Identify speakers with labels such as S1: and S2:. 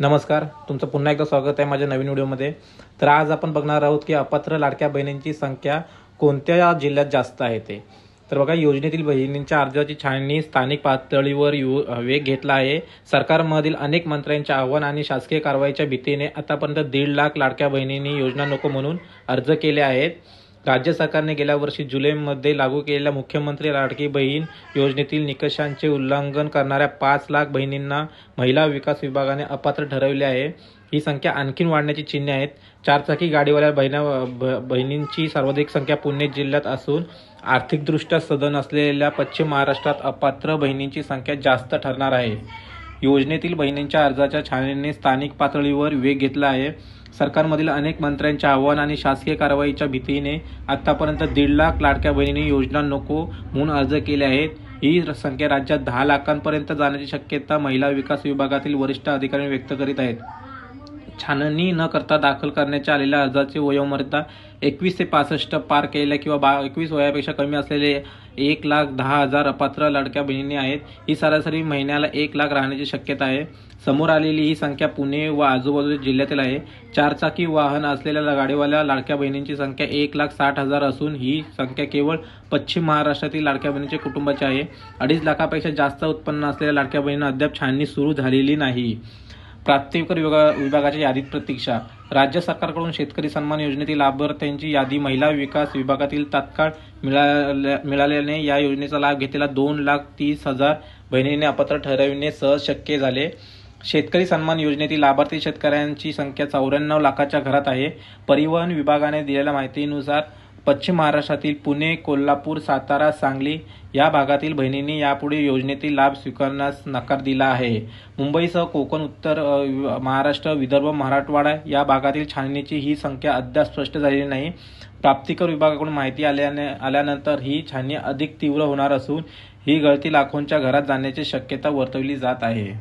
S1: नमस्कार तुमचं पुन्हा एकदा स्वागत आहे माझ्या नवीन व्हिडिओमध्ये. तर आज आपण बघणार आहोत की अपात्र लाडक्या बहिणींची संख्या कोणत्या जिल्ह्यात जास्त आहे ते. तर बघा योजनेतील बहिणींच्या अर्जाची छाननी स्थानिक पातळीवर यु वेग घेतला आहे. सरकारमधील अनेक मंत्र्यांचे आव्हान आणि शासकीय कारवाईच्या भीतीने आतापर्यंत दीड लाख लाडक्या बहिणींनी योजना नको म्हणून अर्ज केले आहेत. राज्य सरकारने गेल्या वर्षी जुलैमध्ये लागू केलेल्या मुख्यमंत्री लाडकी बहीण योजनेतील निकषांचे उल्लंघन करणाऱ्या पाच लाख बहिणींना महिला विकास विभागाने अपात्र ठरवले आहे. ही संख्या आणखीन वाढण्याची चिन्हे आहेत. चारचाकी गाडीवाल्या बहिणा ब- बहिणींची सर्वाधिक संख्या पुणे जिल्ह्यात असून आर्थिकदृष्ट्या सदन असलेल्या पश्चिम महाराष्ट्रात अपात्र बहिणींची संख्या जास्त ठरणार आहे. योजनेतील बहिणींच्या अर्जाच्या छाननीने स्थानिक पातळीवर वेग घेतला आहे. सरकारमधील अनेक मंत्र्यांच्या आव्हान आणि शासकीय कारवाईच्या भीतीने आतापर्यंत दीड लाख लाडक्या बहिणींनी योजना नको म्हणून अर्ज केले आहेत. ही संख्या राज्यात दहा लाखांपर्यंत जाण्याची शक्यता महिला विकास विभागातील वरिष्ठ अधिकारी व्यक्त करीत आहेत. छाननी न करता दाखल करण्याच्या आलेल्या अर्जाची वयोमर्यादा एकवीस ते पासष्ट पार केलेल्या किंवा बा एकवीस वयापेक्षा कमी असलेले एक लाख दहा हजार अपात्र लाडक्या बहिणी आहेत. ही सरासरी महिन्याला एक लाख राहण्याची शक्यता आहे. समोर आलेली ही संख्या पुणे व आजूबाजूच्या जिल्ह्यातील आहे. चारचाकी वाहन असलेल्या गाडीवाल्या लाडक्या बहिणींची संख्या एक लाख साठ हजार असून ही संख्या केवळ पश्चिम महाराष्ट्रातील लाडक्या बहिणीच्या कुटुंबाची आहे. अडीच लाखापेक्षा जास्त उत्पन्न असलेल्या लाडक्या बहिणींना अद्याप छाननी सुरू झालेली नाही. प्राप्तिकर विभागा विभागाच्या यादीत प्रतीक्षा. राज्य सरकारकडून शेतकरी सन्मान योजनेतील लाभार्थ्यांची यादी महिला विकास विभागातील तात्काळ मिळाल्या मिळाल्याने या योजनेचा लाभ घेतलेला दोन लाख तीस हजार बहिणीने अपात्र ठरविणे सहज शक्य झाले. शेतकरी सन्मान योजनेतील लाभार्थी शेतकऱ्यांची संख्या चौऱ्याण्णव लाखाच्या घरात आहे. परिवहन विभागाने दिलेल्या माहितीनुसार पश्चिम महाराष्ट्रातील पुणे कोल्हापूर सातारा सांगली या भागातील बहिणींनी यापुढे योजनेतील लाभ स्वीकारण्यास नकार दिला आहे. मुंबईसह कोकण उत्तर महाराष्ट्र विदर्भ मराठवाडा या भागातील छाननीची ही संख्या अद्याप स्पष्ट झालेली नाही. प्राप्तिकर विभागाकडून माहिती आल्याने आल्यानंतर ही छाननी अधिक तीव्र होणार असून ही गळती लाखोंच्या घरात जाण्याची शक्यता वर्तवली जात आहे.